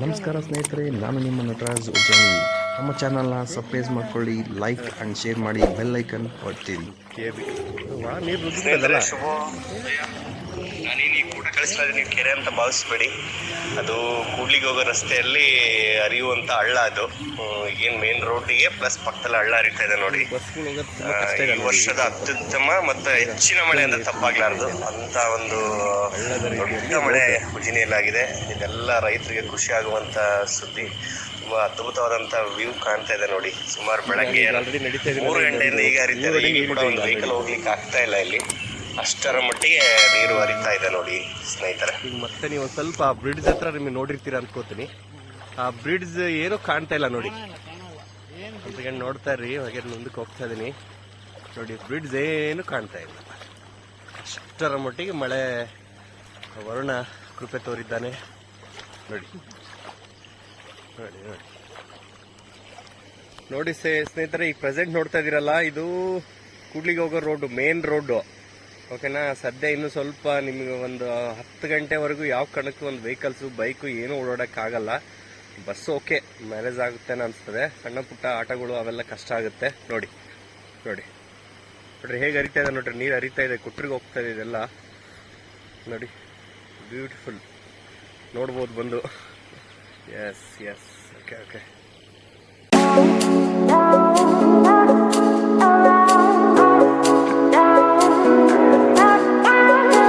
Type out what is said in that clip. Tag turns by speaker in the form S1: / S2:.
S1: ನಮಸ್ಕಾರ ಸ್ನೇಹಿತರೆ ನಾನು ನಿಮ್ಮ ನಟರಾಜ್ ಉಜ್ಜಾನಿ. ನಮ್ಮ ಚಾನಲ್ನ ಸಬ್ಸ್ಕ್ರೈಬ್ ಮಾಡ್ಕೊಳ್ಳಿ ಲೈಕ್ ಆ್ಯಂಡ್ ಶೇರ್ ಮಾಡಿ ಬೆಲ್ ಐಕನ್ ಒತ್ತಿರಿ
S2: ನಾನೇನು ಈ ಕೂಟ ಕಳಿಸ್ತಾ ಇದ್ದೀನಿ ಕೆರೆ ಅಂತ ಭಾವಿಸ್ಬೇಡಿ. ಅದು ಕೂಡ್ಲಿಗೆ ಹೋಗೋ ರಸ್ತೆಯಲ್ಲಿ ಹರಿಯುವಂಥ ಹಳ್ಳ ಅದು. ಏನು ಮೇನ್ ರೋಡಿಗೆ ಪ್ಲಸ್ ಪಕ್ಕದಲ್ಲಿ ಹಳ್ಳ ಹರಿತಾ ಇದೆ ನೋಡಿ. ಈ ವರ್ಷದ ಅತ್ಯುತ್ತಮ ಮತ್ತು ಹೆಚ್ಚಿನ ಮಳೆ ಅಂತ ತಪ್ಪಾಗ್ಲಾರ್ದು. ಅಂತ ಒಂದು ದೊಡ್ಡ ಮಳೆ ಉಜಿನಿಯಲ್ಲಾಗಿದೆ. ಇದೆಲ್ಲ ರೈತರಿಗೆ ಖುಷಿ ಆಗುವಂಥ ಸುದ್ದಿ. ತುಂಬ ಅದ್ಭುತವಾದಂಥ ವ್ಯೂ ಕಾಣ್ತಾ ಇದೆ ನೋಡಿ. ಸುಮಾರು ಬೆಳಗ್ಗೆ ಮೂರು ಗಂಟೆಯಿಂದ ಈಗ ಹರಿತಾ ಇದೆ. ಈಗ ಕೂಡ ಒಂದು ವೆಹಿಕಲ್ ಹೋಗ್ಲಿಕ್ಕೆ ಆಗ್ತಾ ಇಲ್ಲ ಇಲ್ಲಿ. ಅಷ್ಟರ ಮಟ್ಟಿಗೆ ನೀರು ಹರಿತಾ ಇದೆ ನೋಡಿ ಸ್ನೇಹಿತರೆ.
S3: ಈಗ ಮತ್ತೆ ನೀವು ಸ್ವಲ್ಪ ಸ್ವಲ್ಪ ಬ್ರಿಡ್ಜ್ ಹತ್ರ ನಿಮಗೆ ನೋಡಿರ್ತೀರ ಅನ್ಕೋತೀನಿ. ಆ ಬ್ರಿಡ್ಜ್ ಏನೂ ಕಾಣ್ತಾ ಇಲ್ಲ ನೋಡಿ. ನೋಡ್ತಾ ಇರ್ರಿ, ಹಾಗೆ ಮುಂದಕ್ಕೆ ಹೋಗ್ತಾ ಇದೀನಿ. ನೋಡಿ, ಬ್ರಿಡ್ಜ್ ಏನು ಕಾಣ್ತಾ ಇಲ್ಲ. ಅಷ್ಟರ ಮಟ್ಟಿಗೆ ಮಳೆ, ವರುಣ ಕೃಪೆ ತೋರಿದ್ದಾನೆ. ನೋಡಿ ನೋಡಿ ನೋಡಿ. ನೋಡಿ ಸ್ನೇಹಿತರೆ ಈಗ ಪ್ರೆಸೆಂಟ್ ನೋಡ್ತಾ ಇದ್ದೀರಲ್ಲ ಇದು ಕೂಡ್ಲಿಗೆ ಹೋಗೋ ರೋಡ್ ಮೇನ್ ರೋಡ್ ಓಕೆನಾ? ಸದ್ಯ ಇನ್ನು ಸ್ವಲ್ಪ ನಿಮಗೆ ಒಂದು ಹತ್ತು ಗಂಟೆವರೆಗೂ ಯಾವ ಕಣಕ್ಕೆ ಒಂದು ವೆಹಿಕಲ್ಸು ಬೈಕು ಏನೂ ಓಡಾಡೋಕ್ಕಾಗಲ್ಲ ಬಸ್ ಓಕೆ ಮ್ಯಾನೇಜ್ ಆಗುತ್ತೆ ಅನಿಸ್ತದೆ. ಸಣ್ಣ ಪುಟ್ಟ ಆಟಗಳು ಅವೆಲ್ಲ ಕಷ್ಟ ಆಗುತ್ತೆ. ನೋಡಿ ನೋಡಿ. ನೋಡ್ರಿ, ಹೇಗೆ ಹರಿತಾ ಇದೆ ನೋಡ್ರಿ, ನೀರು ಹರಿತಾ ಇದೆ, ಕುಟ್ರಿಗೆ ಹೋಗ್ತಾ ಇದೆ ಇದೆಲ್ಲ. ನೋಡಿ ಬ್ಯೂಟಿಫುಲ್ ನೋಡ್ಬೋದು ಬಂದು. S yes okay okay